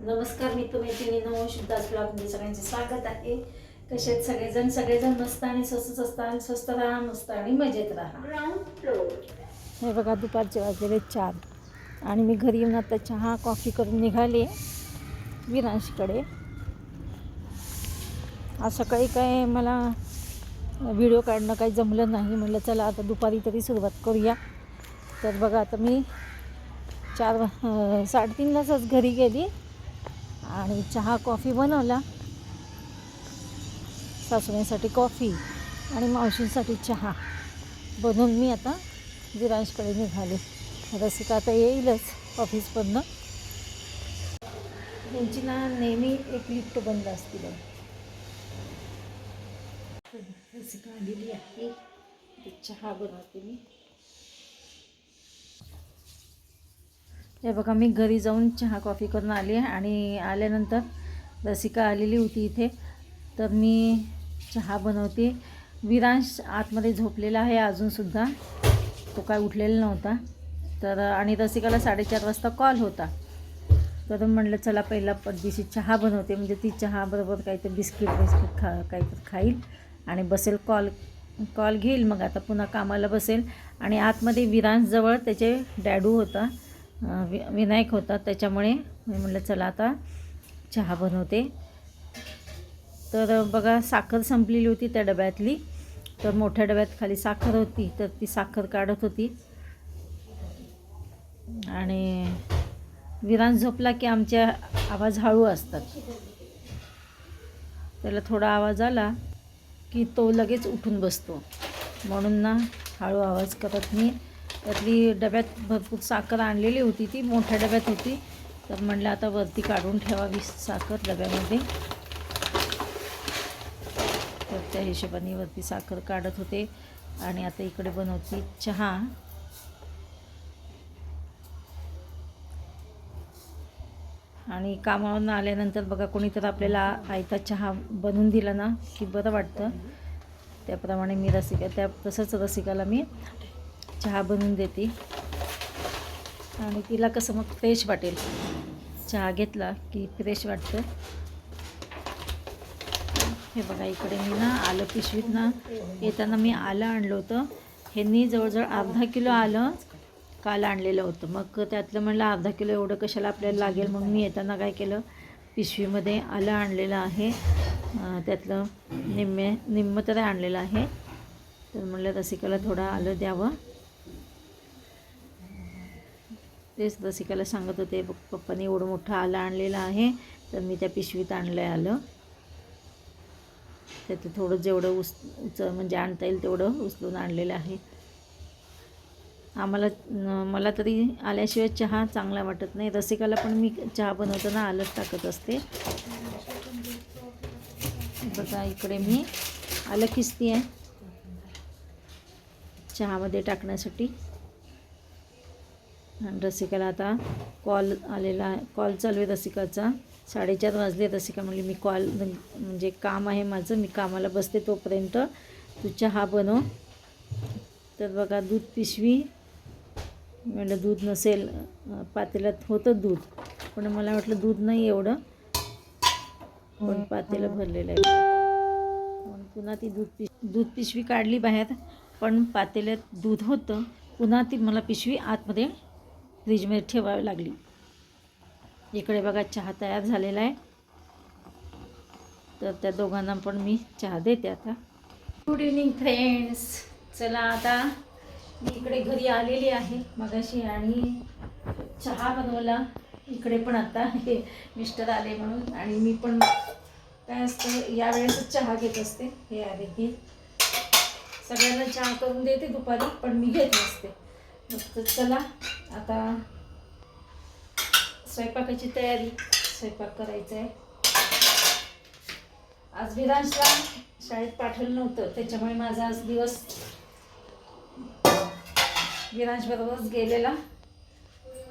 नमस्कार मी तुम्ही तिने नवो शुद्धास ब्लॉगमध्ये सगळ्यांचे स्वागत आहे. कसे सगळेजण? सगळेजण मस्त आणि स्वस्त असतात. स्वस्त राहा मस्त आणि मजेत राहा. हे बघा दुपारचे वाजलेले चार. आणि मी घरी येऊन आता चहा कॉफी करून निघाले विरांशकडे. आज सकाळी काय मला व्हिडिओ काढणं काही जमलं नाही. म्हटलं चला आता दुपारी तरी सुरुवात करूया. तर बघा आता मी चार वा- साडेतीनलाच घरी गेली. आणि चहा कॉफी बनवला. सासूबाईंसाठी कॉफी आणि मावशींसाठी चहा. बनवून मी आता विरांशकडे निघाले. रसिका आता येईलच ऑफिसमधनं. त्यांची ना नेहमी एक लिफ्ट बंद असतील रसिका आलेली आहे. चहा बनवते मी. हे बघा मी घरी जाऊन चहा कॉफी करून आली आहे आणि आल्यानंतर रसिका आलेली होती इथे. तर मी चहा बनवते. विरांश आतमध्ये झोपलेला आहे अजूनसुद्धा तो काय उठलेला नव्हता. तर आणि रसिकाला साडेचार वाजता कॉल होता. तर म्हटलं चला पहिला पद्धतीशी चहा बनवते. म्हणजे ती चहाबरोबर काहीतरी बिस्किट बिस्किट खा काहीतरी खाईल आणि बसेल कॉल कॉल घेईल. मग आता पुन्हा कामाला बसेल. आणि आतमध्ये विरांशजवळ त्याचे डॅडू होता. वि विनायक होता त्याच्यामुळे मी म्हटलं चला आता चहा बनवते. तर बघा साखर संपलेली होती त्या डब्यातली. तर मोठ्या डब्यात खाली साखर होती तर ती साखर काढत होती. आणि विरान झोपला की आमच्या आवाज हळू असतात. त्याला थोडा आवाज आला की तो लगेच उठून बसतो. म्हणून ना हळू आवाज करत मी त्यातली डब्यात भरपूर साखर आणलेली होती ती मोठ्या डब्यात होती. तर म्हणलं आता वरती काढून ठेवावी साखर डब्यामध्ये. तर त्या हिशोबाने वरती साखर काढत होते. आणि आता इकडे बनवते चहा. आणि कामावरून आल्यानंतर बघा कोणीतरी आपल्याला आयता चहा बनवून दिला ना की बरं वाटतं. त्याप्रमाणे मी रसिका त्या तसंच रसिकाला मी चहा बनवून देते. आणि तिला कसं मग फ्रेश वाटेल. चहा घेतला की फ्रेश वाटतं. हे बघा इकडे मी ना आलं पिशवीत ना. येताना मी आलं आणलं होतं. ह्यांनी जवळजवळ अर्धा किलो आलं काल आणलेलं होतं. मग त्यातलं म्हणलं अर्धा किलो एवढं कशाला आपल्याला लागेल? मग मी येताना काय केलं पिशवीमध्ये आलं आणलेलं आहे. त्यातलं निम्मे निम्म तरी आणलेलं आहे. तर म्हणलं रसिकाला थोडं आलं द्यावं. तेच रसिकाला सांगत होते "बघ, पप्पाने एवढं मोठं आलं आणलेलं आहे तर मी त्या पिशवीत आणलं आहे आलं. त्याचं थोडं जेवढं उच उच म्हणजे आणता येईल तेवढं उचलून आणलेलं आहे. आम्हाला मला तरी आल्याशिवाय चहा चांगला वाटत नाही. रसिकाला पण मी चहा बनवताना आलंच टाकत असते. बघा इकडे मी आलं किसती आहे. चहामध्ये टाकण्यासाठी. रसिकाला आता कॉल आलेला आहे. कॉल चालू आहे रसिकाचा. साडेचार वाजले रसिका म्हणली मी कॉल म्हणजे काम आहे माझं मी कामाला बसते तोपर्यंत. तू चहा बनव. तर बघा दूध पिशवी. म्हटलं दूध नसेल पातेल्यात होतं दूध पण मला वाटलं दूध नाही एवढं. पण पातेलं भरलेलं आहे. पुन्हा ती दूध पिश दूध पिशवी काढली बाहेर पण पातेल्यात दूध होतं. पुन्हा ती मला पिशवी आतमध्ये फ्रीजमध्ये ठेवावी लागली. इकडे बघा चहा तयार झालेला आहे. तर त्या दोघांना पण मी चहा देते आता. गुड इव्हनिंग फ्रेंड्स चला आता. मी इकडे घरी आलेली आहे मगाशी आणि चहा बनवला. इकडे पण आता हे मिस्टर आले म्हणून आणि मी पण काय असतं यावेळेसच चहा घेत असते. हे आले की सगळ्यांना चहा करून देते दुपारी पण मी घेत नसते. मग चला. आता स्वयंपाकाची तयारी स्वयंपाक करायचा आहे आज विधांशला शाळेत पाठवलं नव्हतं त्याच्यामुळे माझा आज दिवस विधांशबरोबरच गेलेला.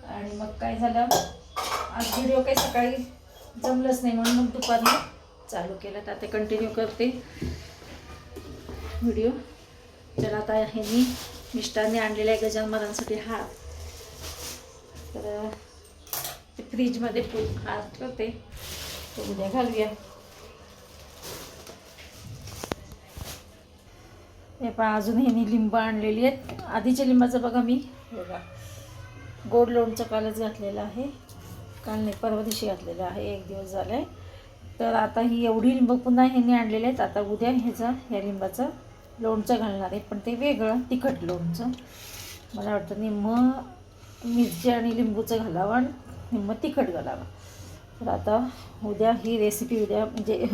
आणि मग काय झालं आज व्हिडिओ काही सकाळी जमलंच नाही म्हणून मग दुपारनं चालू केलं. तर आता कंटिन्यू करते व्हिडिओ चला आता ह्यांनी मिस्टरने आणलेल्या आहे गजानमारांसाठी हार. तर ते फ्रीजमध्ये फुल हात. ठेवते ते उद्या घालूया. हे पण अजून ह्यानी लिंब आणलेली आहेत. आधीच्या लिंबाचं बघा मी. बघा. गोड लोणचं कालच घातलेलं आहे. काल नाही परवा दिवशी घातलेलं आहे. एक दिवस झाला आहे तर आता ही एवढी लिंब पुन्हा ह्यांनी आणलेले आहेत. आता उद्या ह्याचा ह्या लिंबाचं लोणचं घालणार आहे. पण ते वेगळं तिखट लोणचं. मला वाटतं निम्म मिरची आणि लिंबूचं घालावं आणि मग तिखट घालावं. तर आता उद्या ही रेसिपी उद्या म्हणजे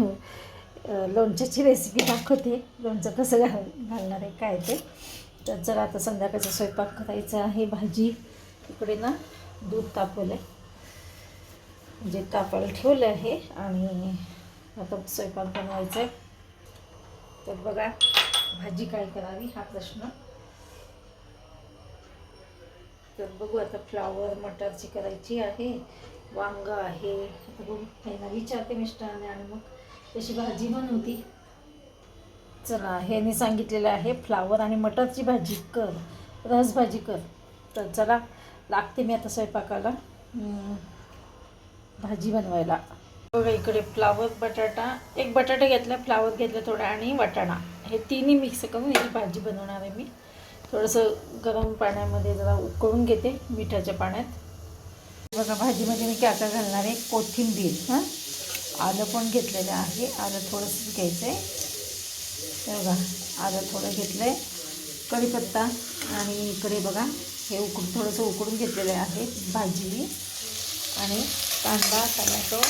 लोणच्याची रेसिपी दाखवते. लोणचं कसं घाल घालणार आहे काय ते. तर जर आता संध्याकाळचा स्वयंपाक करायचा आहे. भाजी इकडे ना दूध तापवलं आहे म्हणजे तापायला ठेवलं आहे आणि आता स्वयंपाक बनवायचा आहे. तर बघा भाजी काय करावी हा प्रश्न. तर बघू आता फ्लावर मटारची करायची आहे. वांग आहे. आता बघू. त्यांना विचारते मिस्टरांनी आणि मग तशी भाजी बनवती. चला ह्याने सांगितलेलं आहे फ्लावर आणि मटरची भाजी कर. रस भाजी कर. तर चला लागते मी आता स्वयंपाकाला. भाजी बनवायला. बघा इकडे फ्लावर बटाटा. एक बटाटा घेतला फ्लावर घेतला थोडा आणि वाटाणा. हे तिन्ही मिक्स करून ही भाजी बनवणार आहे मी. थोडंसं गरम पाण्यामध्ये जरा उकळून घेते मिठाच्या पाण्यात. बघा भाजीमध्ये मी काय घालणार आहे? कोथिंबीर हां? आलं पण घेतलेलं आहे. आलं थोडंसं घ्यायचं आहे बघा आलं थोडं घेतलं आहे कढीपत्ता आणि इकडे बघा हे उकडून थोडंसं उकडून घेतलेलं आहे भाजी आणि कांदा टमॅटो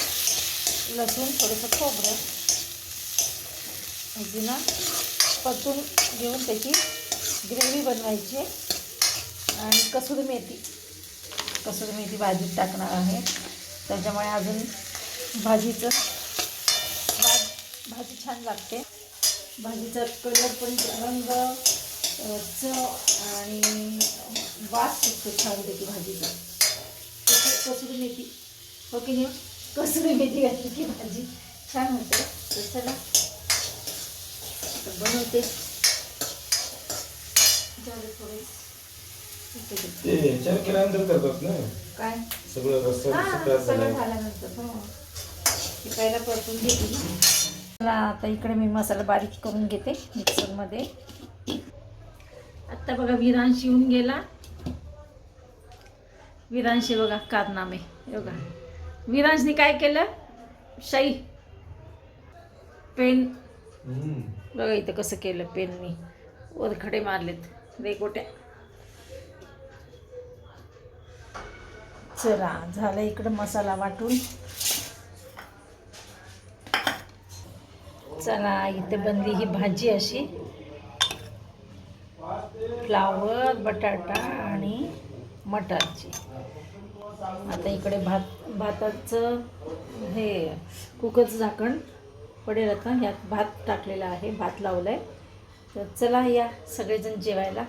लसूण थोडंसं खोबरं. ह्याची ना परतून घेऊन त्याची ग्रेव्ही बनवायची आणि कसुरी मेथी. कसुरी मेथी भाजीत टाकणार आहे. त्याच्यामुळे अजून भाजीचं भाज भाजी छान लागते. भाजीचा कलर पण रंग चव आणि वास सुटतो छान त्याची भाजीचा. कसुरी मेथी. हो की नाही? कसुरी मेथी घातली की भाजी छान होते. तर चला बनवते. झाले. ते चार केल्यानंतर करतात ना. काय? सगळं रस्ता सगळं झाला. झाल्यानंतर हो. पहिला परतून घेते मला आता इकडे मी मसाला बारीक करून घेते मिक्सरमध्ये. आत्ता बघा विरांश येऊन गेला. विरांशी बघा कारनामे. बघा. विरांशने काय केलं? शाई. पेन. बघा इथं कसं केलं पेननी. वरखडे मारलेत. रेकोट्या चला झालं इकडं मसाला वाटून. चला इथे बनली ही भाजी अशी. फ्लावर बटाटा आणि मटारची. आता इकडे भात भाताचं हे कुकरचं झाकण पडेल आता. ह्यात भात टाकलेला आहे भात लावला आहे तर चला या सगळेजण जेवायला.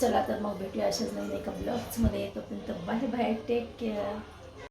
चला तर मग भेटूया अशाच नवीन एका ब्लॉग्समध्ये तोपर्यंत बाय बाय टेक केअर